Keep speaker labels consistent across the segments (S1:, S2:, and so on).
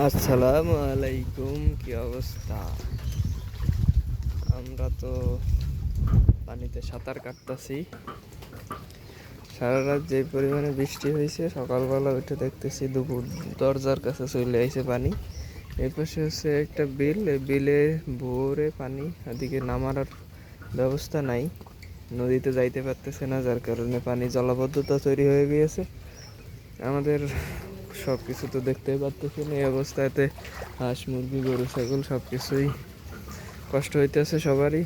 S1: আসসালামু আলাইকুম কি অবস্থা? আমরা তো পানিতে সাঁতার কাটতেছি। সারা রাত যে পরিমাণে বৃষ্টি হয়েছে, সকালবেলা উঠে দেখতেছি দুপুর দরজার কাছে চলে আইছে পানি। এই পাশে হচ্ছে একটা বিল বিলে ভোরে পানি ওদিকে নামার ব্যবস্থা নাই। নদীতে যাইতে পারতেছে না, যার কারণে পানি জলাবদ্ধতা তৈরি হয়ে গিয়েছে। আমাদের সব কিছু তো দেখতেই পারতেছেন এই অবস্থাতে, হাঁস, মুরগি, গরু, ছাগল সব কিছুই কষ্ট হইতেছে সবারই।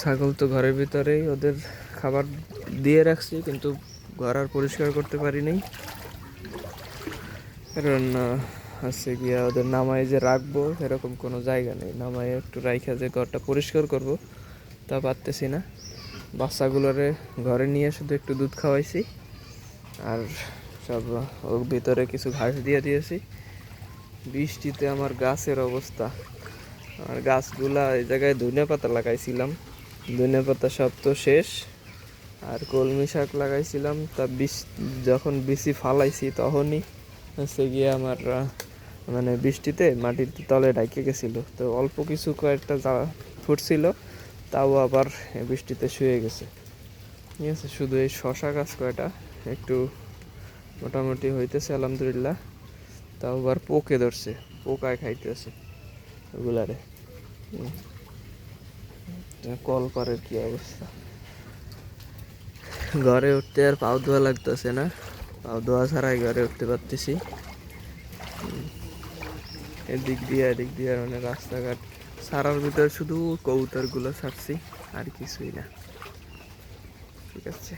S1: ছাগল তো ঘরের ভিতরেই ওদের খাবার দিয়ে রাখছি, কিন্তু ঘর আর পরিষ্কার করতে পারি নাই। কারণ হচ্ছে গিয়া ওদের নামায় যে রাখব, সেরকম কোনো জায়গা নেই। নামায় একটু রাইখা যে ঘরটা পরিষ্কার করব, তা পারতেছি না। বাচ্চাগুলোরে ঘরে নিয়ে শুধু একটু দুধ খাওয়াইছি। আর সব, ওর ভিতরে কিছু ঘাস দিয়ে দিয়েছি। বৃষ্টিতে আমার গাছের অবস্থা। আর গাছগুলা এই জায়গায় ধনে পাতা লাগাইছিলাম। ধনে পাতা সব তো শেষ। আর কলমি শাক লাগাইছিলাম। তা বিষ, যখন বিচি ফালাইছি তখনই হচ্ছে গিয়ে আমার মানে বৃষ্টিতে মাটির তলে ডাইকে গেছিল। তো অল্প কিছু কয়েকটা ফুটছিল, তাও আবার বৃষ্টিতে শুয়ে গেছে। ঠিক আছে, শুধু এই শশা গাছ কয়টা, একটু মোটামুটি হইতেছে, আলহামদুলিল্লাহ। তাও আবার পোকে ধরছে, পোকায় খাইতেছে ওগুলারে। কল করার কি অবস্থা? ঘরে উঠতে আর পাও ধোয়া লাগতেছে না। পাও ধোয়া ছাড়াই ঘরে উঠতে পারতেছি। এদিক দিয়ে এদিক দিয়ে আর মানে রাস্তাঘাট। সারার ভিতরে শুধু কবুতরগুলো ছাড়ছি, আর কিছুই না। ঠিক আছে।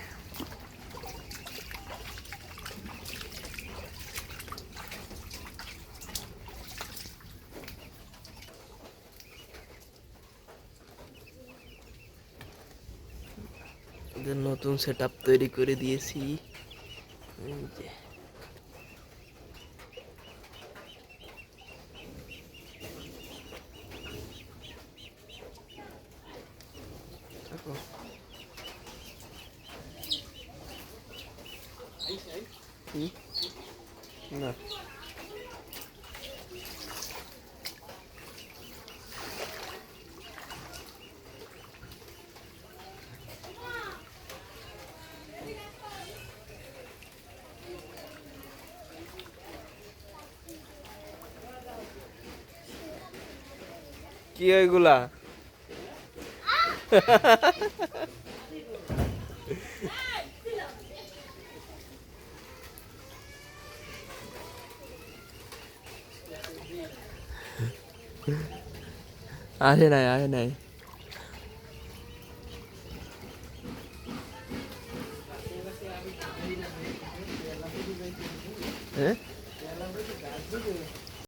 S1: ওদের নতুন সেট তৈরি করে দিয়েছি? না। কি ওইগুলা? আসে নাই আসে নাই। হ্যাঁ